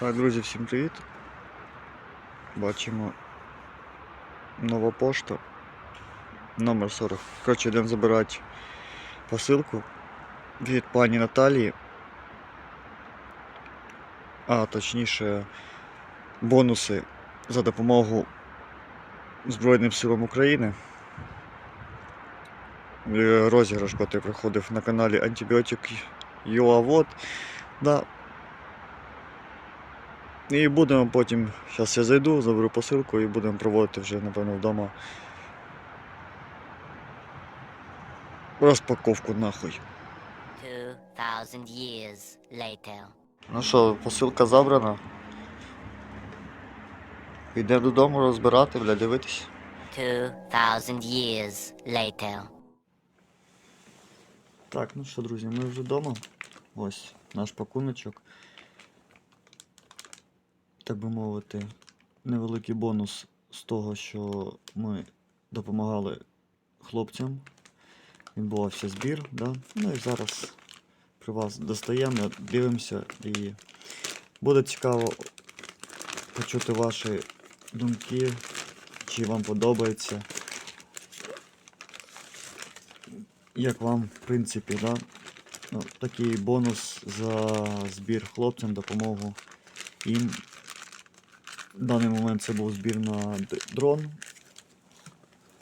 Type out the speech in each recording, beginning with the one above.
Так, друзі, всім привіт. Бачимо нова пошта. Номер 40. Коротше, йдемо забирати посилку від пані Наталії. А точніше, бонуси за допомогу Збройним силам України. Е, Розіграш, який проходив на каналі Антибіотик ЮАВОД. Да, і будемо потім, зараз я зайду, заберу посилку і будемо проводити вже, напевно, вдома розпаковку нахуй. 2000 years later. Ну що, посилка забрана. Йдемо додому розбирати, бля, дивитись. 2000 years later. Так, ну що, друзі, ми вже вдома. Ось наш пакуночок. Так би мовити, невеликий бонус з того, що ми допомагали хлопцям. Відбувався збір, да? Ну і зараз при вас достаємо, дивимося і буде цікаво почути ваші думки, чи вам подобається. Як вам, в принципі, да? ну, такий бонус за збір хлопцям, допомогу їм. В даний момент це був збір на дрон.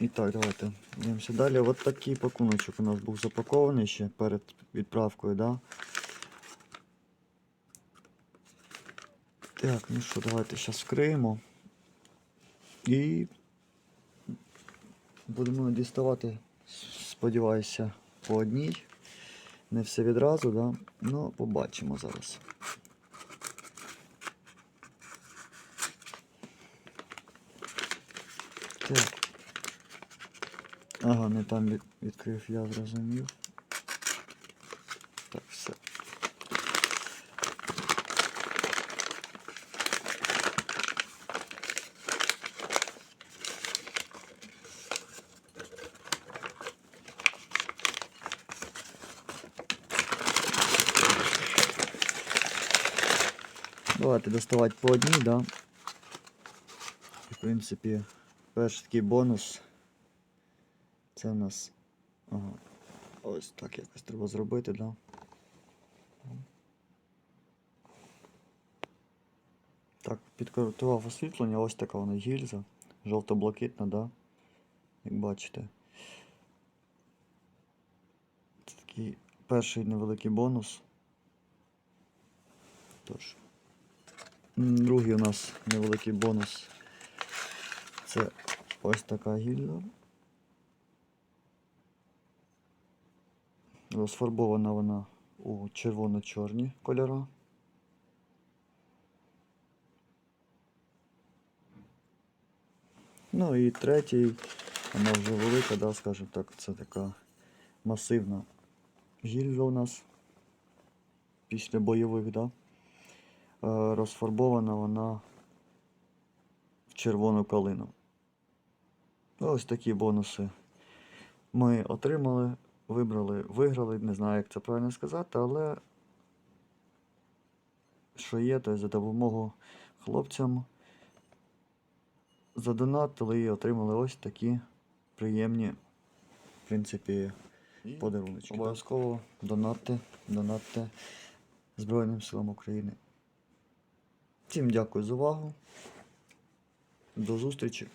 І так, давайте дивимося далі. От такий пакуночок у нас був запакований ще перед відправкою, да? Так, ну що, давайте зараз вкриємо. І будемо діставати, сподіваюся, по одній. Не все відразу, да? Ну, побачимо зараз. Так. Ага, не там від, відкрив, я зрозумів. Так, все. Давайте доставати по одній, да. І, в принципі, перший такий бонус. Це у нас. Ага. Ось так якось треба зробити, да. Так, підкоректував освітлення, ось така вона гільза. Жовто-блакитна, да. Як бачите. Це такий перший невеликий бонус. Тож. Другий у нас невеликий бонус. Це ось така гільза. Розфарбована вона у червоно-чорні кольори. Ну і третій, вона вже велика, да, скажімо так, це така масивна гільза у нас після бойових, да. Е, розфарбована вона в червону калину. Ось такі бонуси ми отримали, вибрали, виграли, не знаю, як це правильно сказати, але що є, то за допомогу хлопцям задонатили і отримали ось такі приємні, в принципі, подаруночки. Обов'язково донатьте, донатьте Збройним силам України. Всім дякую за увагу. До зустрічі.